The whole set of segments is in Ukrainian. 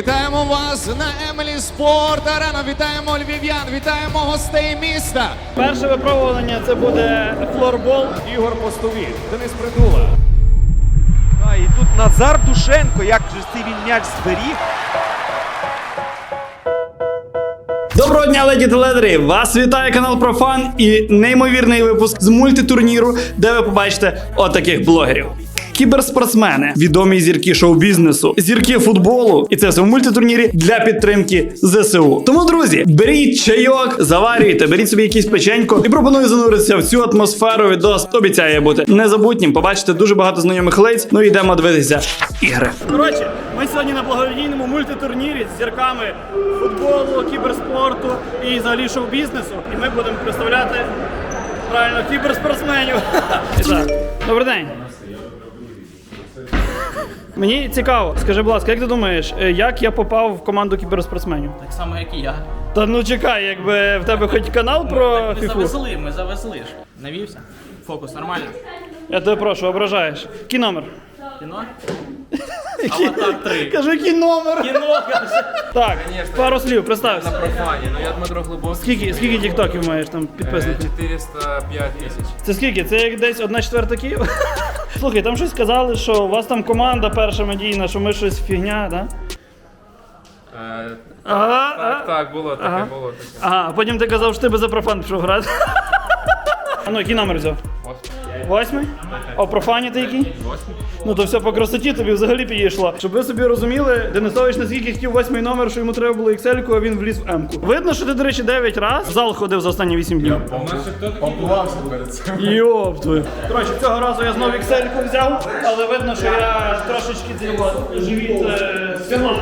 Вітаємо вас на Емелі Спорт Арена. Вітаємо львів'ян, вітаємо гостей міста. Перше випробування це буде флорбол. Ігор Постові, Денис Притула. А, і тут Назар Душенко, як же цей він м'яч зберіг. Доброго дня, леді та ледері! Вас вітає канал Профан і неймовірний випуск з мультитурніру, де ви побачите отаких блогерів. Кіберспортсмени, відомі зірки шоу-бізнесу, зірки футболу, і це все в мультитурнірі для підтримки ЗСУ. Тому, друзі, беріть чайок, заварюйте, беріть собі якийсь печенько і пропоную зануритися в цю атмосферу. Відос обіцяє бути незабутнім. Побачите дуже багато знайомих лиць. Ну йдемо дивитися ігри. Коротше, ми сьогодні на благодійному мультитурнірі з зірками футболу, кіберспорту і взагалі шоу-бізнесу. І ми будемо представляти правильно кіберспортсменів. Добрий день. Мені цікаво, скажи, будь ласка, як ти думаєш, е, як я попав в команду кіберспортсменів? Так само, як і я. Та ну чекай, якби в тебе хоч канал про Ми фіфу. завезли, ми завезли ж. Навівся. Фокус нормально. Я тебе прошу, ображаєш. Кіномер. номер? Кіно? Аватар 3. Кажи, який номер. Кіно, каже. Так, пару слів, представся. профані. Ну я Дмитро Глибокий. Скільки, скільки тіктоків маєш там підписників? 405 тисяч. Це скільки? Це як десь одна четверта Києва? Слухай, там щось сказали, що у вас там команда перша медійна, що ми щось фігня, да? Е, Ага, Так, а- так, було таке, Ага. було таке. Ага, а потім ти казав, що ти би за профан пішов грати. А ну, який номер взяв? Восьмий? А в профані ти який? Ну то все по красоті тобі взагалі підійшло. Щоб ви собі розуміли, Денисович наскільки хотів восьмий номер, що йому треба було Excel, а він вліз в М-ку. Видно, що ти, до речі, 9 раз в зал ходив за останні 8 днів. Йоп твою. Коротше, цього разу я знову Excel взяв, але видно, що я трошечки живіт е, стягнув.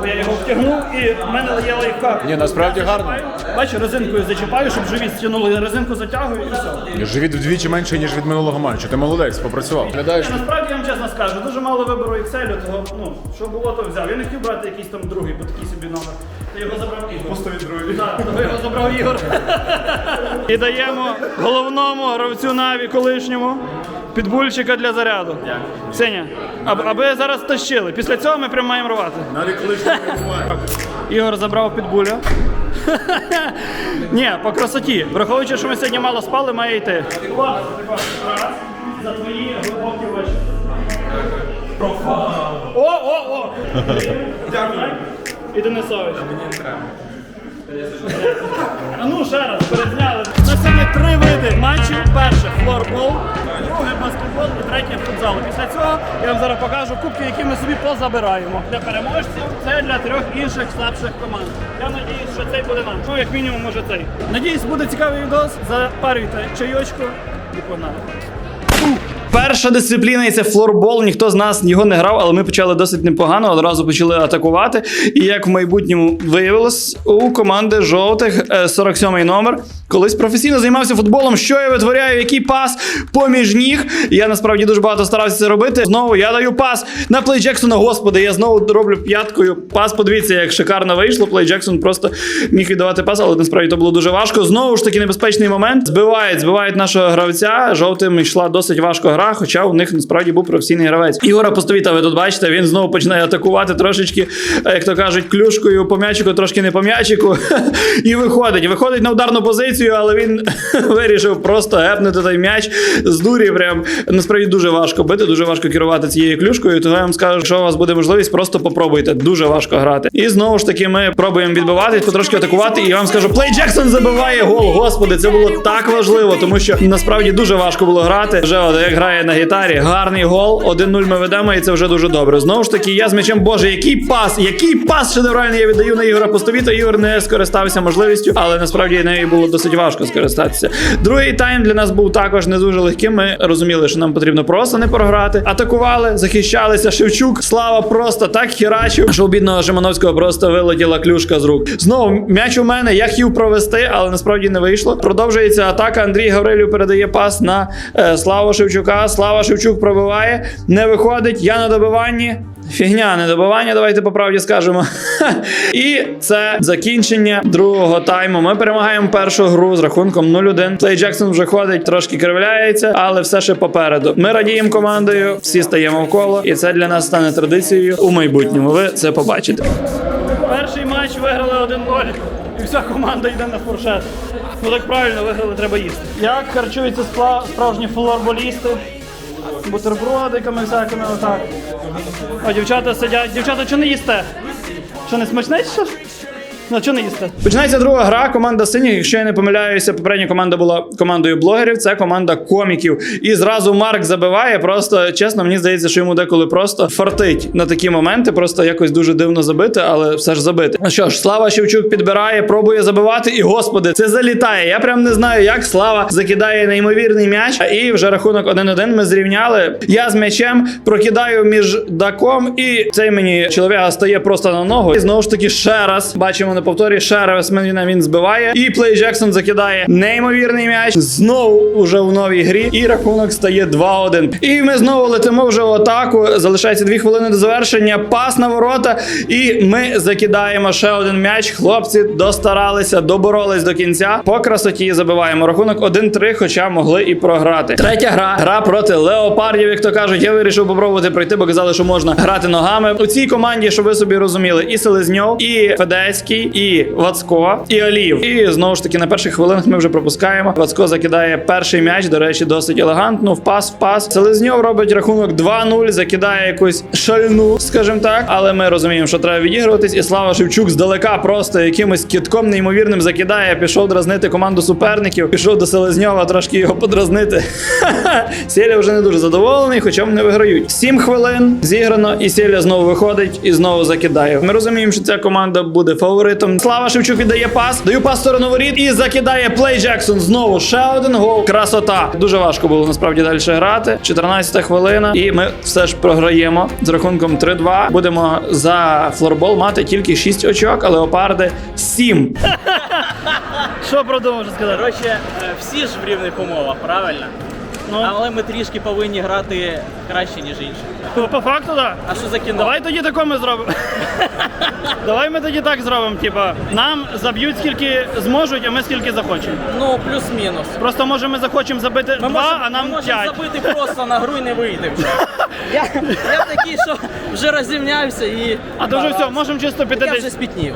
Бо я його втягнув і в мене є лайфхак. Ні, насправді гарно. Бачу, резинкою зачіпаю, щоб живіт стягнули, резинку затягую і все. Живіт вдвічі менше, ніж від минулого матчу. Ти молодець, попрацював. Глядаєш? Насправді я вам чесно скажу, дуже мало вибору Excel, того, ну, що було, то взяв. Я не хотів брати якийсь там другий, бо такий собі номер. То його забрав Ігор. Пустові другий. Так, того його забрав Ігор. І даємо головному гравцю Наві колишньому підбульчика для заряду. Сеня, аб- аби зараз тащили. Після цього ми прямо маємо рвати. Навіть не буває. Ігор забрав підбуля. Ні, по красоті. Враховуючи, що ми сьогодні мало спали, має йти. Раз за твої глибокі очі. О, о, о! Дякую. І Денисович. А ну ще раз, перезняли. На сьогодні три види матчів. Перше флорбол, друге баскетбол і третє футзал. Після цього я вам зараз покажу кубки, які ми собі позабираємо. Для переможців це для трьох інших слабших команд. Я надіюсь, що цей буде нам. Ну, як мінімум, може цей. Надіюсь, буде цікавий відос. Запарюйте чайочку і погнали. Перша дисципліна і це флорбол. Ніхто з нас його не грав, але ми почали досить непогано. Одразу почали атакувати. І як в майбутньому виявилось, у команди жовтих е, 47-й номер колись професійно займався футболом. Що я витворяю? Який пас поміж ніг? Я насправді дуже багато старався це робити. Знову я даю пас на Плей Джексона. Господи, я знову роблю п'яткою. Пас. Подивіться, як шикарно вийшло. Плей Джексон просто міг віддавати пас, але насправді то було дуже важко. Знову ж таки небезпечний момент. Збивають, збивають нашого гравця. Жовтим йшла досить важко гра, хоча у них насправді був професійний гравець. Ігора Постовіта, ви тут бачите, він знову починає атакувати трошечки, е, як то кажуть, клюшкою по м'ячику, трошки не по м'ячику. І виходить. Виходить на ударну позицію, але він вирішив просто гепнути той м'яч з дурі. Прям насправді дуже важко бити, дуже важко керувати цією клюшкою. Тому я вам скажу, що у вас буде можливість, просто попробуйте. Дуже важко грати. І знову ж таки, ми пробуємо відбивати, потрошки атакувати. І я вам скажу, Плей Джексон забиває гол. Господи, це було так важливо, тому що насправді дуже важко було грати. Вже як грає на гітарі, гарний гол. 1-0 ми ведемо, і це вже дуже добре. Знову ж таки, я з м'ячем, боже, який пас, який пас шедевральний я віддаю на Ігора Постовіта. Ігор не скористався можливістю, але насправді нею було досить важко скористатися. Другий тайм для нас був також не дуже легким. Ми розуміли, що нам потрібно просто не програти. Атакували, захищалися. Шевчук, слава просто так херачив, що у бідного Шимановського просто вилетіла клюшка з рук. Знову м'яч у мене. Я хотів провести, але насправді не вийшло. Продовжується атака. Андрій Гаврилів передає пас на е, Славу Шевчука. Слава Шевчук пробиває, не виходить. Я на добиванні. Фігня, не добивання, давайте по правді скажемо. І це закінчення другого тайму. Ми перемагаємо першу гру з рахунком 0-1. Плей Джексон вже ходить, трошки кривляється, але все ще попереду. Ми радіємо командою, всі стаємо в коло, і це для нас стане традицією у майбутньому. Ви це побачите. Перший матч виграли 1-0. І вся команда йде на фуршет. Ну так правильно, виграли, треба їсти. Як харчуються справжні флорболісти? Бутербродиками всякими отак. А дівчата сидять. Дівчата, чи не їсте? Що не смачне? Що? Ну, що не їсте? Починається друга гра. Команда синіх. Якщо я не помиляюся, попередня команда була командою блогерів. Це команда коміків. І зразу Марк забиває. Просто чесно, мені здається, що йому деколи просто фартить на такі моменти. Просто якось дуже дивно забити, але все ж забити. Ну що ж, Слава Шевчук підбирає, пробує забивати, і господи, це залітає. Я прям не знаю, як Слава закидає неймовірний м'яч. І вже рахунок 1-1 ми зрівняли. Я з м'ячем прокидаю між даком, і цей мені чоловіка стає просто на ногу. І знову ж таки ще раз бачимо на повторі. Ще раз він, збиває. І Плей Джексон закидає неймовірний м'яч. Знову уже в новій грі. І рахунок стає 2-1. І ми знову летимо вже в атаку. Залишається 2 хвилини до завершення. Пас на ворота. І ми закидаємо ще один м'яч. Хлопці достаралися, доборолись до кінця. По красоті забиваємо. Рахунок 1-3, хоча могли і програти. Третя гра. Гра проти леопардів, як то кажуть. Я вирішив попробувати пройти, бо казали, що можна грати ногами. У цій команді, щоб ви собі розуміли, і Селезньов, і Федецький, і Вацко, і Аліїв. І знову ж таки на перших хвилинах ми вже пропускаємо. Вацко закидає перший м'яч. До речі, досить елегантно. В пас, в пас. Селезньов робить рахунок 2-0, закидає якусь шальну, скажімо так. Але ми розуміємо, що треба відігруватись. І Слава Шевчук здалека просто якимось кітком неймовірним закидає. Пішов дразнити команду суперників. Пішов до Селезньова трошки його подразнити. Сєля вже не дуже задоволений, хоча вони виграють. Сім хвилин зіграно, і Сєля знову виходить і знову закидає. Ми розуміємо, що ця команда буде фаворитом. Слава Шевчук віддає пас, даю пас в сторону воріт і закидає плей Джексон. Знову ще один гол. Красота. Дуже важко було насправді далі грати. 14 хвилина, і ми все ж програємо з рахунком 3-2. Будемо за флорбол мати тільки 6 очок, а леопарди 7. Що про то можу сказати? Коротше, е, всі ж в рівних умовах, правильно? Ну. Але ми трішки повинні грати краще, ніж інші. Ну, По факту, так. А що за кіно? Давай тоді тако ми зробимо. Давай ми тоді так зробимо. Типа, нам заб'ють скільки зможуть, а ми скільки захочемо. Ну, плюс-мінус. Просто може ми захочемо забити Ми два, можемо, а нам ми можемо п'ять. забити просто на гру і не вийти вже. Я, я такий, що вже розімнявся і. А то вже все, можемо чисто піти Я вже десь. спітнів.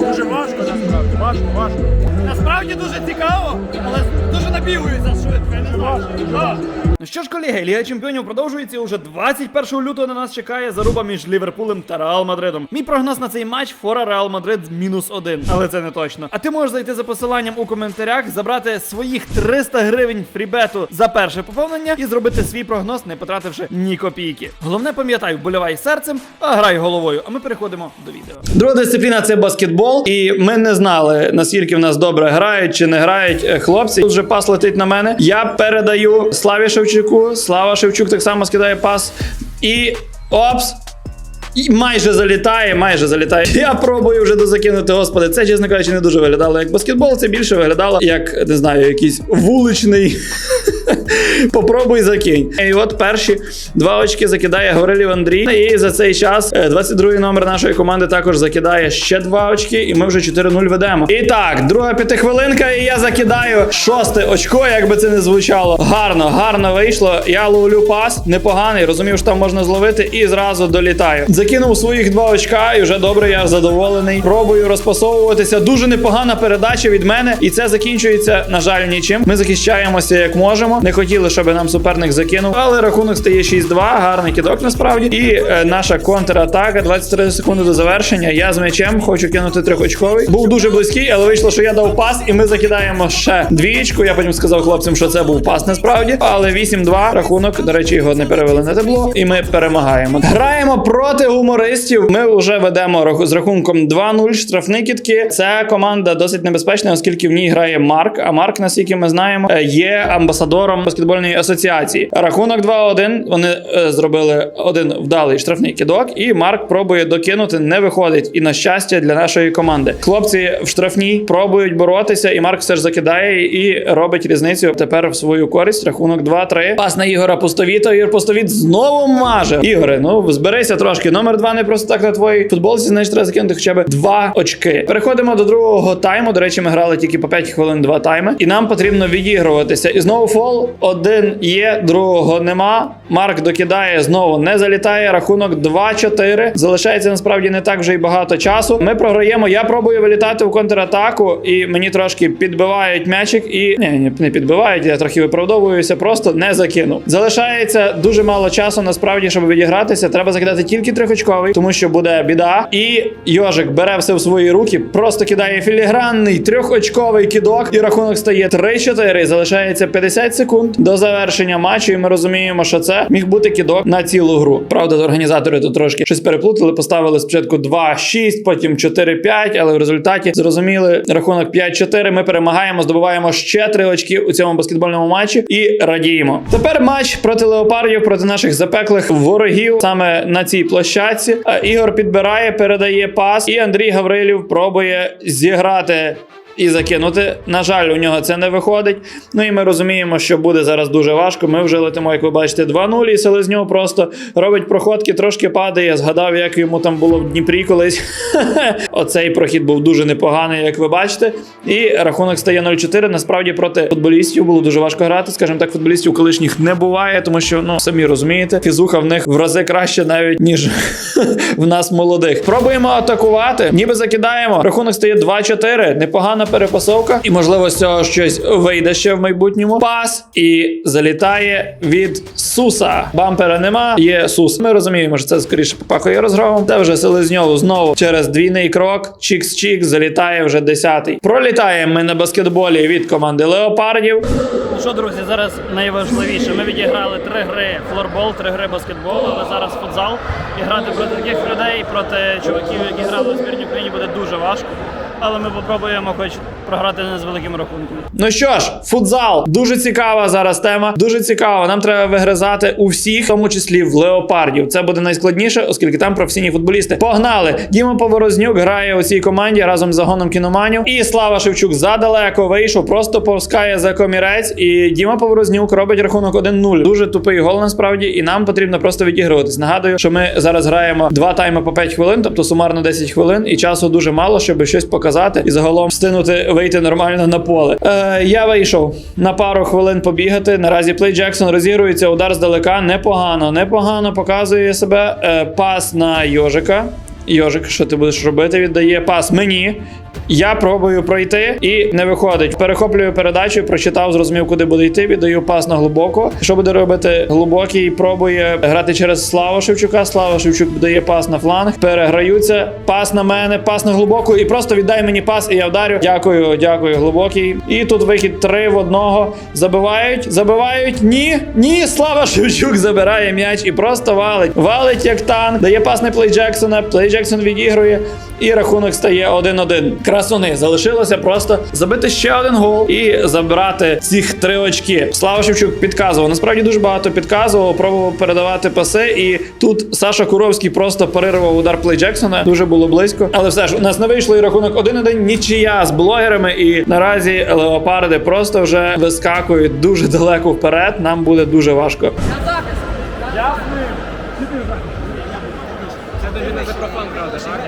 Дуже важко, насправді, важко, важко. Насправді дуже цікаво, але дуже набігується швидко, я не знаю. Ну що ж, колеги, Ліга Чемпіонів продовжується уже 21 лютого на нас чекає заруба між Ліверпулем та Реал Мадридом. Мій прогноз на цей матч фора Реал Мадрид мінус один, але це не точно. А ти можеш зайти за посиланням у коментарях, забрати своїх 300 гривень фрібету за перше поповнення і зробити свій прогноз, не потративши ні копійки. Головне пам'ятай, вболівай серцем, а грай головою. А ми переходимо до відео. Друга дисципліна це баскетбол, і ми не знали наскільки в нас добре грають чи не грають е, хлопці. Тут вже пас летить на мене. Я передаю Славі Шевчуку. Слава Шевчук так само скидає пас. І опс. І майже залітає, майже залітає. Я пробую вже дозакинути, господи. Це, чесно кажучи, не дуже виглядало як баскетбол. Це більше виглядало як не знаю, якийсь вуличний. Попробуй закинь. І от перші два очки закидає Гаврилів Андрій. І за цей час е, 22-й номер нашої команди також закидає ще два очки, і ми вже 4-0 ведемо. І так, друга п'ятихвилинка, і я закидаю шосте очко, як би це не звучало. Гарно, гарно вийшло. Я ловлю пас, непоганий, розумів, що там можна зловити, і зразу долітаю. Закинув своїх два очка, і вже добре, я задоволений. Пробую розпасовуватися. Дуже непогана передача від мене, і це закінчується, на жаль, нічим. Ми захищаємося як можемо. Не хотіли, щоб нам суперник закинув, але рахунок стає 6-2. Гарний кидок насправді. І е, наша контратака. 23 секунди до завершення. Я з м'ячем хочу кинути трьохочковий. Був дуже близький, але вийшло, що я дав пас, і ми закидаємо ще двічку. Я потім сказав хлопцям, що це був пас насправді. Але 8-2 рахунок. До речі, його не перевели на табло, і ми перемагаємо. Граємо проти гумористів. Ми вже ведемо з рахунком 2-0. Штрафні кітки. Це команда досить небезпечна, оскільки в ній грає Марк. А Марк, наскільки ми знаємо, е, є амбасадором баскетбольної асоціації. Рахунок 2-1. Вони е, зробили один вдалий штрафний кидок, і Марк пробує докинути, не виходить. І на щастя для нашої команди. Хлопці в штрафній пробують боротися, і Марк все ж закидає і робить різницю тепер в свою користь. Рахунок 2-3. Пас на Ігора Пустовіта. Ігор Пустовіт знову маже. Ігоре, ну зберися трошки. Номер 2 не просто так на твоїй футболці, значить треба закинути хоча б два очки. Переходимо до другого тайму. До речі, ми грали тільки по 5 хвилин, два тайми, і нам потрібно відігруватися. І знову фол. Один є, другого нема. Марк докидає, знову не залітає. Рахунок 2-4. Залишається насправді не так вже й багато часу. Ми програємо. Я пробую вилітати в контратаку, і мені трошки підбивають м'ячик. І ні, не підбивають. Я трохи виправдовуюся, просто не закинув. Залишається дуже мало часу. Насправді, щоб відігратися, треба закидати тільки трьохочковий, тому що буде біда. І Йожик бере все в свої руки, просто кидає філігранний трьохочковий кидок, і рахунок стає 3-4. Залишається 50 секунд до завершення матчу. І ми розуміємо, що це міг бути кидок на цілу гру. Правда, організатори тут трошки щось переплутали. Поставили спочатку 2-6, потім 4-5, але в результаті зрозуміли рахунок 5-4. Ми перемагаємо, здобуваємо ще 3 очки у цьому баскетбольному матчі і радіємо. Тепер матч проти леопардів, проти наших запеклих ворогів саме на цій площадці. Ігор підбирає, передає пас, і Андрій Гаврилів пробує зіграти. І закинути. На жаль, у нього це не виходить. Ну і ми розуміємо, що буде зараз дуже важко. Ми вже летимо, як ви бачите, 2-0, і Селезньов просто робить проходки, трошки падає. Згадав, як йому там було в Дніпрі колись. Оцей прохід був дуже непоганий, як ви бачите. І рахунок стає 0-4. Насправді проти футболістів було дуже важко грати. Скажімо так, футболістів колишніх не буває, тому що ну самі розумієте, фізуха в них в рази краще навіть ніж в нас молодих. Пробуємо атакувати, ніби закидаємо. Рахунок стає 2-4. Непогана перепасовка, і можливо з цього щось вийде ще в майбутньому. Пас і залітає від Суса. Бампера нема. Є Сус. Ми розуміємо, що це скоріше попахує розгромом. Це вже Селезньов знову через двійний крок. Чікс-чікс залітає вже десятий. Пролітаємо ми на баскетболі від команди Леопардів. Що, друзі, зараз найважливіше. Ми відіграли три гри флорбол, три гри баскетбол, але зараз футзал. І грати проти таких людей, проти чуваків, які грали у збірній Україні, буде дуже важко. Але ми попробуємо хоч програти не з великим рахунком. Ну що ж, футзал дуже цікава зараз тема. Дуже цікава. Нам треба вигризати у всіх, в тому числі в леопардів. Це буде найскладніше, оскільки там професійні футболісти. Погнали! Діма Поворознюк грає у цій команді разом з загоном кіноманів. І Слава Шевчук задалеко вийшов, просто повскає за комірець. І Діма Поворознюк робить рахунок 1-0. Дуже тупий гол насправді, і нам потрібно просто відігруватись. Нагадую, що ми зараз граємо два тайми по 5 хвилин, тобто сумарно 10 хвилин, і часу дуже мало, щоб щось показати і загалом встигнути вийти нормально на поле. Е, я вийшов на пару хвилин побігати. Наразі Плей Джексон розігрується удар здалека. Непогано, непогано показує себе. Е, пас на Йожика. Йожик, що ти будеш робити? Віддає пас мені. Я пробую пройти і не виходить. Перехоплюю передачу, прочитав, зрозумів, куди буде йти. Віддаю пас на глибоко. Що буде робити глибокий? Пробує грати через Славу Шевчука. Слава Шевчук дає пас на фланг. Переграються. Пас на мене, пас на глибоку. І просто віддай мені пас, і я вдарю. Дякую, дякую, глибокий. І тут вихід три в одного. Забивають, забивають. Ні, ні. Слава Шевчук забирає м'яч і просто валить. Валить як танк. Дає пас на Плей Джексона. Плей Джексон відігрує. І рахунок стає 1-1. Красуни залишилося просто забити ще один гол і забрати цих три очки. Слава Шевчук підказував. Насправді дуже багато підказував, пробував передавати паси. І тут Саша Куровський просто перервав удар Плей Джексона. Дуже було близько. Але все ж у нас не вийшло і рахунок 1-1. Нічия з блогерами. І наразі леопарди просто вже вискакують дуже далеко вперед. Нам буде дуже важко.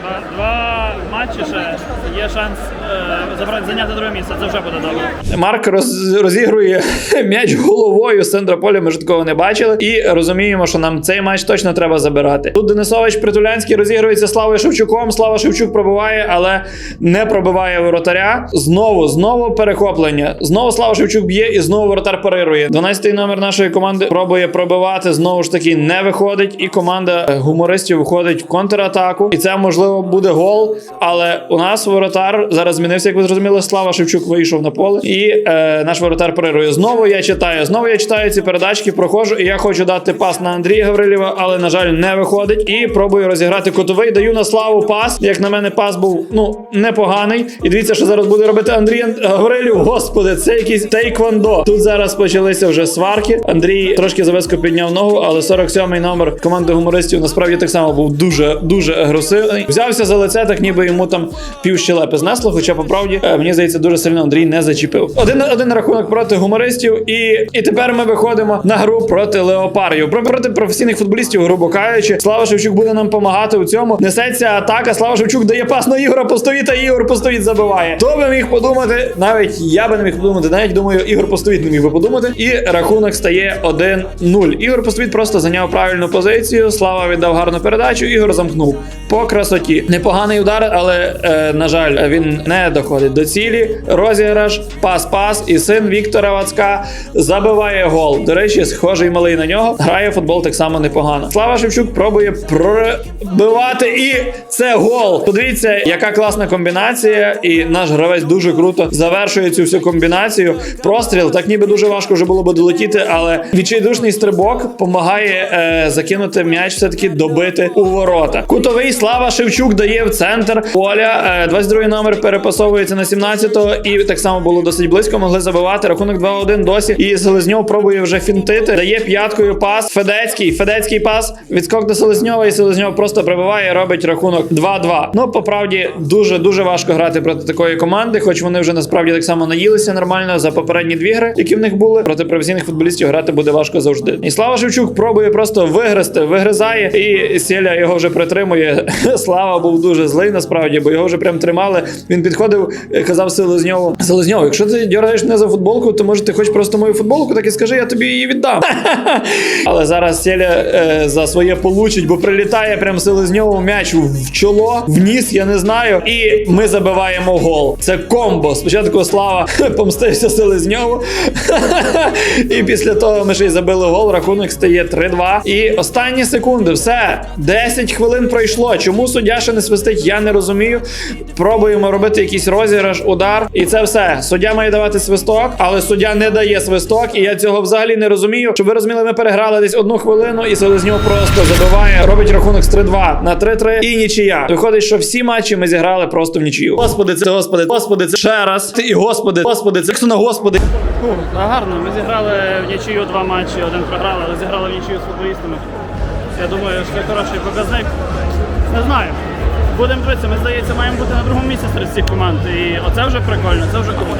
Два, два матчі ще є шанс е, забрати зайняти друге місце. Це вже буде добре. Марк роз, розігрує м'яч головою з центра поля. Ми ж такого не бачили. І розуміємо, що нам цей матч точно треба забирати. Тут Денисович Притулянський розігрується Славою Шевчуком. Слава Шевчук пробиває, але не пробиває воротаря. Знову, знову перехоплення. Знову Слава Шевчук б'є і знову воротар парирує. 12-й номер нашої команди пробує пробивати. Знову ж таки не виходить. І команда гумористів виходить в контратаку. І це можливо буде гол. Але у нас воротар зараз змінився, як ви зрозуміли. Слава Шевчук вийшов на поле, і е, наш воротар перерує. Знову я читаю. Знову я читаю ці передачки, проходжу, і я хочу дати пас на Андрія Гаврилєва, але на жаль, не виходить. І пробую розіграти котовий. Даю на славу пас. Як на мене, пас був ну непоганий. І дивіться, що зараз буде робити Андрій Гаврилів. Господи, це якийсь тейквондо. Тут зараз почалися вже сварки. Андрій трошки зависко підняв ногу, але 47-й номер команди гумористів насправді так само був дуже дуже агресивний. Взявся за лице, так ніби йому там пів щелепи знесло. Хоча по правді е, мені здається, дуже сильно Андрій не зачепив. Один один рахунок проти гумористів, і, і тепер ми виходимо на гру проти леопарів. Про- Проти професійних футболістів, грубо кажучи, Слава Шевчук буде нам допомагати у цьому. Несеться атака. Слава Шевчук дає пас на Ігора Постовіта. і Ігор Постовіт забиває. Хто би міг подумати? Навіть я би не міг подумати. Навіть думаю, Ігор Постовіт не міг би подумати. І рахунок стає 1-0. Ігор Постовіт просто зайняв правильну позицію. Слава віддав гарну передачу. Ігор замкнув по красоті. Непоганий удар, але е, на жаль, він не доходить до цілі. Розіграш, пас-пас, і син Віктора Вацка забиває гол. До речі, схожий малий на нього. Грає футбол так само непогано. Слава Шевчук пробує пробивати, і це гол. Подивіться, яка класна комбінація, і наш гравець дуже круто завершує цю всю комбінацію. Простріл, так ніби дуже важко вже було би долетіти, але відчайдушний стрибок допомагає е, закинути м'яч, все таки добити у ворота. Кутовий Слава Шевчук дає в центр поля. Е, 22 номер перепасовується на 17-го, і так само було досить близько. Могли забивати. Рахунок 2-1 досі. І Селезньов пробує вже фінтити. Дає п'яткою пас. Федецький. Федецький пас. Відскок до Селезньова, і Селезньов просто прибиває, робить рахунок 2-2. Ну, по правді, дуже дуже важко грати проти такої команди, хоч вони вже насправді так само наїлися нормально за попередні дві гри, які в них були. Проти професійних футболістів грати буде важко завжди. І Слава Шевчук пробує просто вигризти, вигризає, і Сєля його вже притримує. Слава був дуже злий насправді, бо його вже прям тримали. Він підходив, е, казав Селезньову. Селезньов, якщо ти дергаєш мене за футболку, то може ти хочеш просто мою футболку, так і скажи, я тобі її віддам. Але зараз Сєля е, за своє получить, бо прилітає прям Селезньову м'яч в чоло, в ніс, я не знаю. І ми забиваємо гол. Це комбо. Спочатку Слава помстився Селезньову. І після того ми ще й забили гол. Рахунок стає 3-2. І останні секунди, все. 10 хвилин пройшло. Чому суддя ще не свистить, я не розумію. Пробуємо робити якийсь розіграш, удар. І це все. Суддя має давати свисток, але суддя не дає свисток. І я цього взагалі не розумію. Щоб ви розуміли, ми переграли десь одну хвилину, і Селезньов просто забиває, робить рахунок з 3-2 на 3-3 і нічия. Виходить, що всі матчі ми зіграли просто в нічию. Господи, це господи, господи, це ще раз. Ти І господи, господи, це на господи. Фу, гарно. Ми зіграли в нічию два матчі, один програли, але зіграли в нічию з футболістами. Я думаю, що це хороший показник. Не знаю. Будемо дивитися, ми здається, маємо бути на другому місці серед цих команд. І оце вже прикольно, це вже круто.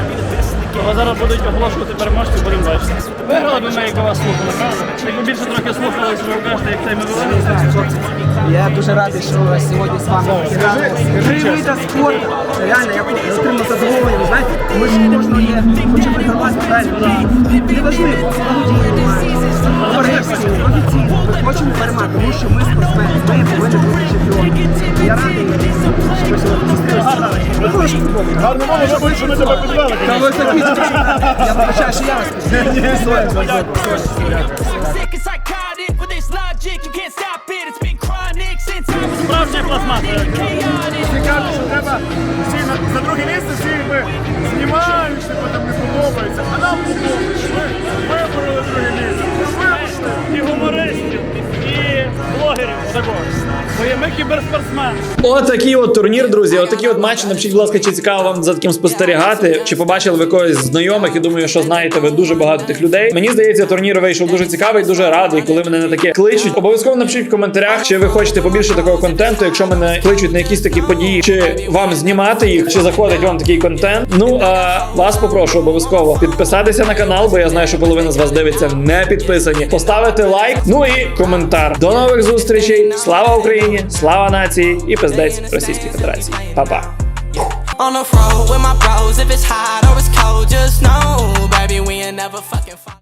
Того зараз будуть оголошувати переможців, будемо бачити. Виграли би ми, як вас слухали, правда? Якби більше трохи слухали, що ви кажете, як цей ми виграли. Я дуже радий, що сьогодні з вами грали. Три види спорту. Реально, я отримав задоволення. Знаєте, ми ж кожного є, хоче вигравати правильно. Не корисні, професійно. Ми хочемо перемагати, тому що ми спортсмени. Ми повинні бути чемпіонами. Я радий, що ви сьогодні зустрілися. Гарно мова, забудь, що ми тебе підвели. Та ви такі, Я вибачаю, що я вас Справжня пластмаса. Цікаво, що треба всі за друге місце всі якби знімають, що там не подобається. А нам подобається. Ми вибороли друге місце. І і блогерів також. Бо ми кіберспортсмени. Отакий от турнір, друзі. Отакі от матчі. Напишіть, будь ласка, чи цікаво вам за таким спостерігати, чи побачили ви когось знайомих і думаю, що знаєте ви дуже багато тих людей. Мені здається, турнір вийшов дуже цікавий, дуже радий, коли мене на таке кличуть. Обов'язково напишіть в коментарях, чи ви хочете побільше такого контенту. Якщо мене кличуть на якісь такі події, чи вам знімати їх, чи заходить вам такий контент. Ну а вас попрошу обов'язково підписатися на канал, бо я знаю, що половина з вас дивиться не підписані. Поставити лайк, ну і коментар. До нових зустрічей. Слава Україні! Слава нації і пиздець Російській Федерації. Па-па.